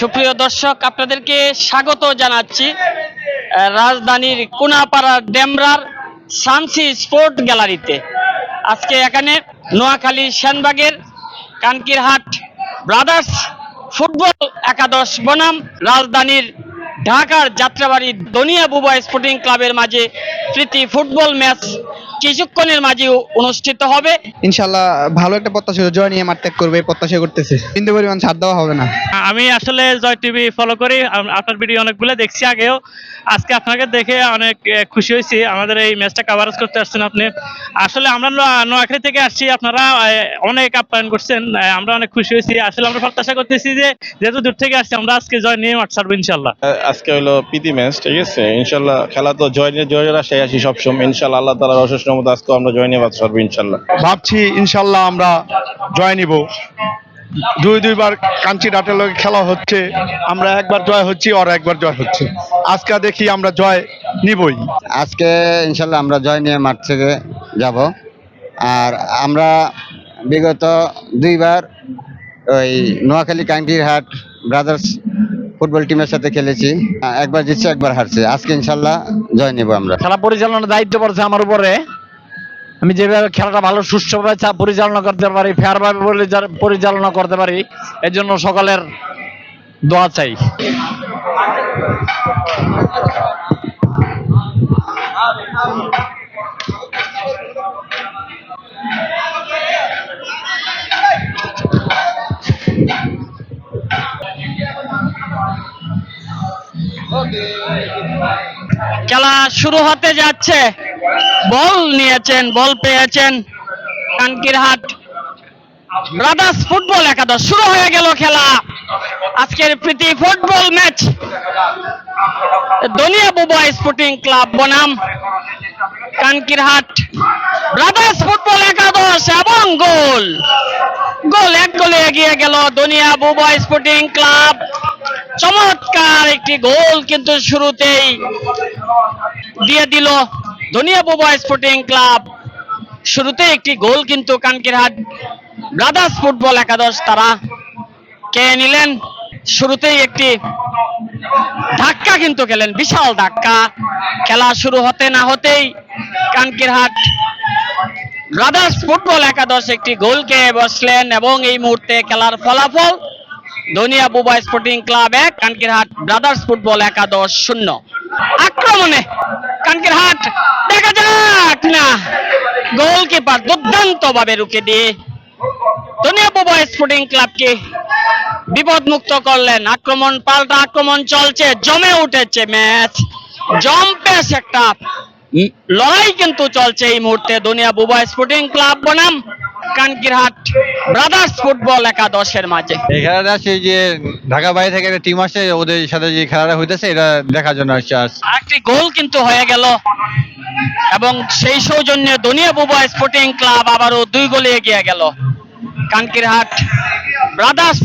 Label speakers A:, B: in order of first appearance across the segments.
A: সুপ্রিয় দর্শক, আপনাদেরকে স্বাগত জানাচ্ছি রাজধানীর কোনাপাড়া ডেমরার সানসি স্পোর্ট গ্যালারিতে। আজকে এখানে নোয়াখালী সেনবাগের কানকিরহাট ব্রাদার্স ফুটবল একাদশ বনাম রাজধানীর ঢাকার যাত্রাবাড়ি দনিয়া বুবা স্পোর্টিং ক্লাবের মাঝে প্রীতি ফুটবল ম্যাচ কিছুক্ষণের মাঝে অনুষ্ঠিত হবে।
B: ইনশাল্লাহ ভালো একটা প্রত্যাশা জয় নিয়ে মাঠ ত্যাগ করবে এই প্রত্যাশা করতেছে। বিন্দু পরিমাণ ছাড় দেওয়া হবে না।
C: আমি আসলে জয় টিভি ফলো করি আপনার ভিডিও অনেকগুলো দেখছি আগেও। আজকে আপনাকে দেখে অনেক খুশি হয়েছি। আমাদের এই ম্যাচটা কাভারেজ করতে আসছেন আপনি। আসলে আমরা নোয়া- নোয়াখালী থেকে আসছি আপনারা অনেক আপ্যায়ন করছেন আমরা অনেক খুশি হয়েছি। আসলে আমরা প্রত্যাশা করতেছি যে যেহেতু দূর থেকে আসছি আমরা আজকে জয় নিয়ে মাঠ ছাড়বো ইনশাল্লাহ
D: আজকে হলো প্রীতি ম্যাচ ঠিক আছে? ইনশাল্লাহ খেলা তো জয় নিয়ে জয়ের আশায় আসি সবসময় ইনশাল্লাহ আল্লাহ তালার অশেষ রহমত আজকে আমরা জয় নিয়ে বাদ সরবো ইনশাল্লাহ
E: ভাবছি ইনশাল্লাহ আমরা জয় নিব। দুই দুইবার কাঞ্চি ডাটের লগে খেলা হচ্ছে। আমরা একবার জয় হচ্ছি আর একবার জয় হচ্ছে। আজকে দেখি আমরা জয় নিবই।
F: আজকে ইনশাল্লাহ আমরা জয় নিয়ে মাঠ থেকে যাব। আর আমরা বিগত দুইবার ওই নোয়াখালী কাঙ্কিরহাট ব্রাদার্স ফুটবল টিমের সাথে খেলেছি। একবার জিতছে, একবার হারছে। আজকে ইনশাল্লাহ জয় নিব আমরা।
G: খেলা পরিচালনার দায়িত্ব পড়ছে আমার উপরে। আমি যেভাবে খেলাটা ভালো সুষ্ঠুভাবে চা- পরিচালনা করতে পারি ফেয়ারভাবে পরিচা- পরিচালনা করতে পারি, এর জন্য সকলের দোয়া চাই।
A: খেলা শুরু হতে যাচ্ছে। বল নিয়েছেন, বল পেয়েছেন কানকিরহাট ব্রাদার্স ফুটবল একাদশ শুরু হয়ে গেল খেলা। আজকের প্রীতি ফুটবল ম্যাচ। দনিয়া বুবা স্পোর্টিং ক্লাব বনাম কানকিরহাট ব্রাদার্স ফুটবল একাদশ এবং গোল। গোল এক গোলে এগিয়ে গেল দনিয়া বুবা স্পোর্টিং ক্লাব। চমৎকার একটি গোল কিন্তু শুরুতেই দিয়ে দিল ধনিয়া বুবা স্পোর্টিং ক্লাব শুরুতে একটি গোল কিন্তু কানকিরহাট ব্রাদার্স ফুটবল একাদশ তারা কে নিলেন? শুরুতেই একটি ধাক্কা কিন্তু খেলেন, বিশাল ধাক্কা। খেলা শুরু হতে না হতেই কানকিরহাট ব্রাদার্স ফুটবল একাদশ একটি গোল খেয়ে বসলেন এবং এই মুহূর্তে খেলার ফলাফল ধনিয়া বুবা স্পোর্টিং ক্লাব এক, কানকিরহাট ব্রাদার্স ফুটবল একাদশ শূন্য। আক্রমণে। কানকিরহাট দেখা যাক। না, গোলকিপার দুর্দান্ত ভাবে রুখে দিয়ে ধনিয়া বুবা স্পোর্টিং ক্লাবকে বিপদ মুক্ত করলেন। আক্রমণ পাল্টা, আক্রমণ চলছে, জমে উঠেছে ম্যাচ জম্পেস একটা। লড়াই কিন্তু চলছে এই মুহূর্তে। দুনিয়া বুবা স্পোর্টিং ক্লাব বনাম। কানকিরহাট ব্রাদার্স ফুটবল একাদশের মাঝে।
B: এই খেলাটা সেই যে ঢাকা বাইরে থেকে একটা টিম আসে ওদের সাথে যে খেলাটা হইতেছে এটা দেখার জন্য আসছে আজ।
A: আরেকটি গোল কিন্তু হয়ে গেল। এবং সেই সৌজন্যে দুনিয়া বুবা স্পোর্টিং ক্লাব আবারও দুই গোলে এগিয়ে গেল। কানকিরহাট ব্রাদার্স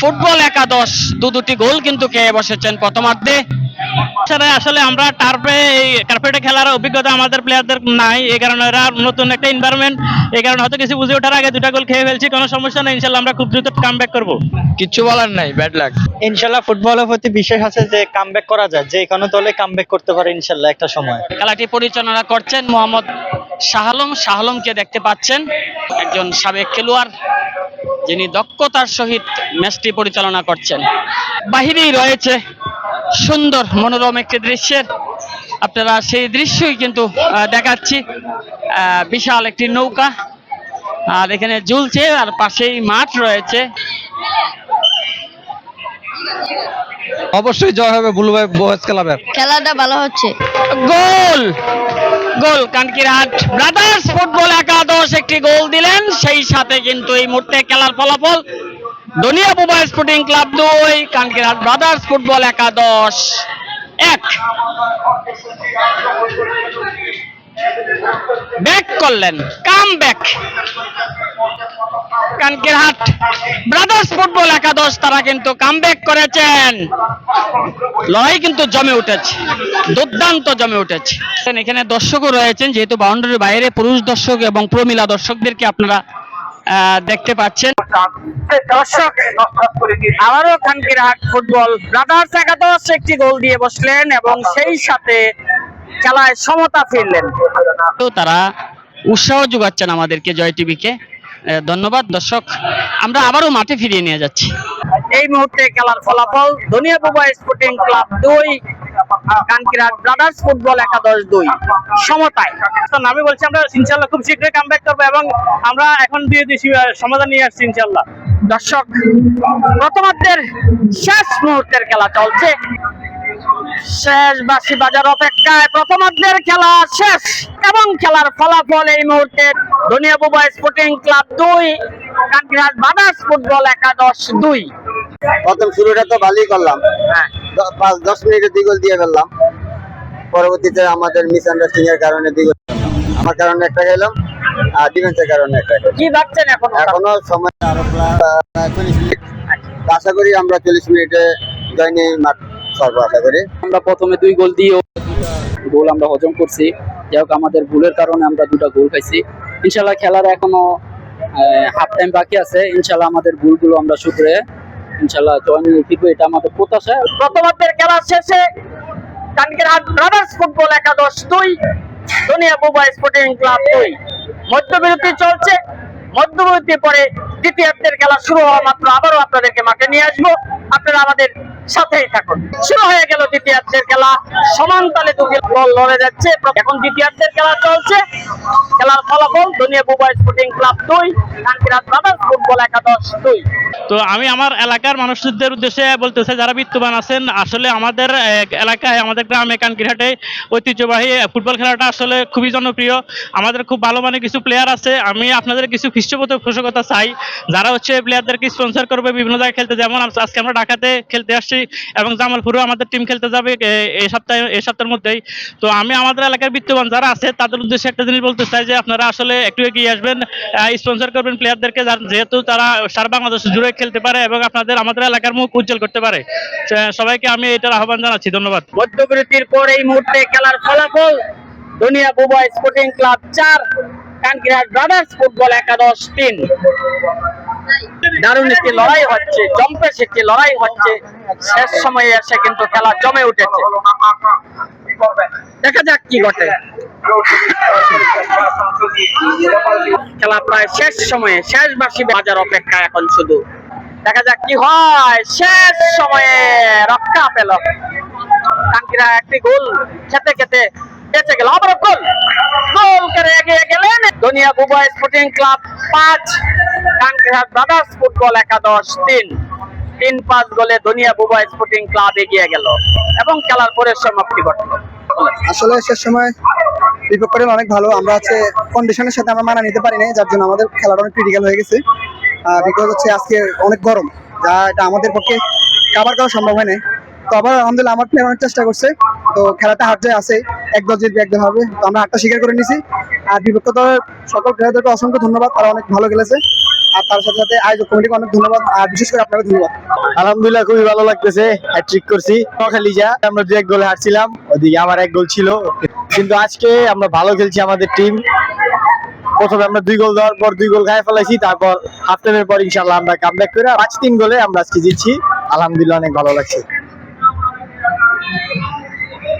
A: ফুটবল একাদশ দু দুটি গোল কিন্তু খেয়ে বসেছেন প্রথমার্ধে।
C: আসলে আমরা টার্ফে এই কার্পেটে খেলার অভিজ্ঞতা আমাদের প্লেয়ারদের নাই। এই কারণে এরা নতুন একটা এনভায়রনমেন্ট এই কারণে হয়তো কিছু বুঝে ওঠার আগে দুটা গোল খেয়ে ফেলছি কোনো সমস্যা নেই ইনশাল্লাহ আমরা খুব দ্রুত কাম ব্যাক করব।
B: কিচ্ছু বলার নাই ব্যাড লাক
H: ইনশাল্লাহ ফুটবলের প্রতি বিশ্বাস আছে যে কামব্যাক করা যায় যে কোনো দলে কামব্যাক করতে পারে ইনশাল্লাহ একটা সময়।
A: খেলাটি পরিচালনা করছেন মোহাম্মদ শাহালম। শাহালমকে দেখতে পাচ্ছেন একজন সাবেক খেলোয়াড় যিনি দক্ষতার সহিত ম্যাচটি পরিচালনা করছেন। বাহিরেই রয়েছে সুন্দর মনোরম একটি দৃশ্যের আপনারা সেই দৃশ্যই কিন্তু দেখাচ্ছি। আহ, বিশাল একটি নৌকা। আর এখানে ঝুলছে আর পাশেই মাঠ রয়েছে।
B: অবশ্যই জয় হবে বুলু ভাই বয়েজ ক্লাবের।
I: খেলাটা ভালো হচ্ছে।
A: গোল! গোল কানকিরহাট ব্রাদার্স ফুটবল একাদশ একটি গোল দিলেন। সেই সাথে কিন্তু এই মুহূর্তে খেলার ফলাফল দুনিয়া বুবা স্পোর্টিং ক্লাব দুই কানকিরহাট ব্রাদার্স ফুটবল একাদশ এক। ব্যাক করলেন come back Kankirhat brothers football একাদশ, তারা কিন্তু কাম করেছেন। লড়াই কিন্তু জমে উঠেছে, দুর্দান্ত জমে উঠেছে। এখানে দর্শকও রয়েছেন, যেহেতু বাউন্ডারির বাইরে পুরুষ দর্শক এবং প্রমিলা দর্শকদেরকে আপনারা দেখতে পাচ্ছেন। দর্শক আবারও খানকিরহাট ফুটবল ব্রাদার্স একাদশ একটি গোল দিয়ে বসলেন এবং সেই সাথে খেলায় সমতা ফিরলেন। তো তারা উৎসাহ যোগাচ্ছেন আমাদেরকে জয় টিভিকে। ধন্যবাদ দর্শক। আমরা আবারও মাঠে ফিরিয়ে নিয়ে যাচ্ছি। এই মুহূর্তে খেলার ফলাফল ধনিয়া বুবা স্পোর্টিং ক্লাব দুই কানকিরহাট ব্রাদার্স ফুটবল একাদশ দুই। সমতায়।
C: আমি বলছি আমরা ইনশাল্লাহ খুব শীঘ্রই কামব্যাক করব এবং আমরা এখন দিয়ে দিচ্ছি সমাধান নিয়ে আসছি ইনশাল্লাহ
A: দর্শক প্রথমার্ধের শেষ মুহূর্তের খেলা চলছে। শেষ বাসি বাজার অপেক্ষায় প্রথমার্ধের খেলা শেষ। এবং খেলার ফলাফল এই মুহূর্তে ধনিয়া বুবা স্পোর্টিং ক্লাব দুই কান্তিহাট বাদার্স ফুটবল একাদশ দুই।
F: প্রথম শুরুটা তো ভালোই করলাম।
A: হ্যাঁ।
F: পাঁচ দশ মিনিটে দুই দিয়ে ফেললাম। পরবর্তীতে আমাদের মিসআন্ডারস্ট্যান্ডিং এর কারণে দুই আমার কারণে একটা খেলাম আর ডিফেন্সের কারণে একটা
A: কি ভাবছেন এখন?
F: এখনও সময় আরও চল্লিশ মিনিট। আশা করি আমরা চল্লিশ মিনিটে জয় নিয়ে মাঠ সর্ব আশা করি।
I: আমরা প্রথমে দুই গোল দিয়ে গোল আমরা হজম করছি। যাই হোক আমাদের ভুলের কারণে আমরা দুটা গোল খাইছি। ইনশাল্লাহ খেলার এখনও হাফ টাইম বাকি আছে। ইনশাল্লাহ আমাদের ভুলগুলো আমরা শুধরে এটা আমাদের প্রত্যাশা।
A: প্রথমার্ধের খেলা শেষে ব্রাদার্স ফুটবল একাদশ দুই, দুনিয়া বুবা স্পোর্টিং ক্লাব দুই। মধ্যবিরতি চলছে, মধ্যবিরতি পরে দ্বিতীয়ার্ধের খেলা শুরু হওয়া মাত্র আবারও আপনাদেরকে মাঠে নিয়ে আসব। আপনারা আমাদের সাথেই থাকুন। শুরু হয়ে গেল দ্বিতীয়ার্ধের খেলা। দুটি লড়ে যাচ্ছে। এখন দ্বিতীয়ার্ধের খেলা চলছে। খেলার ফলাফল দুনিয়া স্পোর্টিং ক্লাব দুই ব্রাদার্স ফুটবল একাদশ দুই।
C: তো আমি আমার এলাকার মানুষদের উদ্দেশ্যে বলতে চাই যারা বিত্তবান আছেন, আসলে আমাদের এলাকায়, আমাদের গ্রামে, কানকিরহাটে ঐতিহ্যবাহী ফুটবল খেলাটা আসলে খুবই জনপ্রিয়। আমাদের খুব ভালো মানের কিছু প্লেয়ার আছে। আমি আপনাদের কিছু খ্রিস্টপোষকতা চাই। যারা হচ্ছে প্লেয়ারদেরকে স্পন্সর করবে, বিভিন্ন জায়গায় খেলতে। যেমন আজ- আজকে আমরা ঢাকাতে খেলতে আসছি এবং জামালপুরেও আমাদের টিম খেলতে যাবে এই সপ্তাহে এই সপ্তাহের মধ্যেই। তো আমি আমাদের এলাকার বিত্তবান যারা আছে, তাদের উদ্দেশ্যে একটা জিনিস বলতে চাই যে আপনারা আসলে একটু এগিয়ে আসবেন স্পন্সর করবেন প্লেয়ারদেরকে যেহেতু তারা সারা বাংলাদেশ জুড়ে খেলতে পারে এবং আপনাদের আমাদের এলাকার মুখ উজ্জ্বল করতে পারে। সবাইকে আমি এটার আহ্বান জানাচ্ছি, ধন্যবাদ।
A: মধ্যবিরতির পর এই মুহূর্তে খেলার ফলাফল, দুনিয়া বুবা স্পোর্টিং ক্লাব চার ব্রাদার্স ফুটবল একাদশ তিন দারুণ একটি লড়াই হচ্ছে একটি লড়াই হচ্ছে। শেষ সময়ে এসে কিন্তু খেলা জমে উঠেছে। দেখা যাক কি ঘটে। খেলা প্রায় শেষ সময়ে শেষ বাসি বাজার অপেক্ষা এখন শুধু। দেখা যাক কি হয়, শেষ সময়ে রক্ষা পেল। কাঙ্কিরা একটি গোল খেতে খেতে বেঁচে গেল। আবার গোল। গোল করে এগিয়ে গেলেন দুনিয়া বুবা স্পোর্টিং ক্লাব পাঁচ কাঙ্কিরহাট ব্রাদার্স ফুটবল একাদশ তিন। তিন পাঁচ গোলে দুনিয়া বুবা স্পোর্টিং ক্লাব এগিয়ে গেল এবং খেলার পরে সমাপ্তি ঘটল।
J: আসলে শেষ সময় বিপক্ষের অনেক ভালো। আমরা হচ্ছে কন্ডিশনের সাথে আমরা মানা নিতে পারিনি, যার জন্য আমাদের খেলাটা অনেক ক্রিটিক্যাল হয়ে গেছে। বিকজ হচ্ছে আজকে অনেক গরম, যা এটা আমাদের পক্ষে কাবার করা সম্ভব হয় না তো আবার আলহামদুলিল্লাহ, আমার প্লেয়ার অনেক চেষ্টা করছে। তো খেলাটা হার যায় আছে। এক জিতবে একদল হবে তো আমরা হারটা স্বীকার করে নিছি। আর বিপক্ষ দলের সকল প্লেয়ারদেরকে অসংখ্য ধন্যবাদ, তারা অনেক ভালো খেলেছে। আর তার সাথে সাথে আয়োজক কমিটিকে অনেক ধন্যবাদ, আর বিশেষ করে আপনাকে ধন্যবাদ।
B: আলহামদুলিল্লাহ, খুবই ভালো লাগতেছে। হ্যাট্রিক করছি। নোয়াখালী যা আমরা দু এক গোলে হারছিলাম। ওদিকে আমার এক গোল ছিল। কিন্তু আজকে আমরা ভালো খেলছি আমাদের টিম প্রথমে আমরা দুই গোল দেওয়ার পর দুই গোল গায়ে ফেলাইছি, তারপর হাফ টাইমের পর ইনশাল্লাহ আমরা কাম ব্যাক করে পাঁচ তিন গোলে আমরা আজকে জিতছি। আলহামদুলিল্লাহ, অনেক ভালো লাগছে।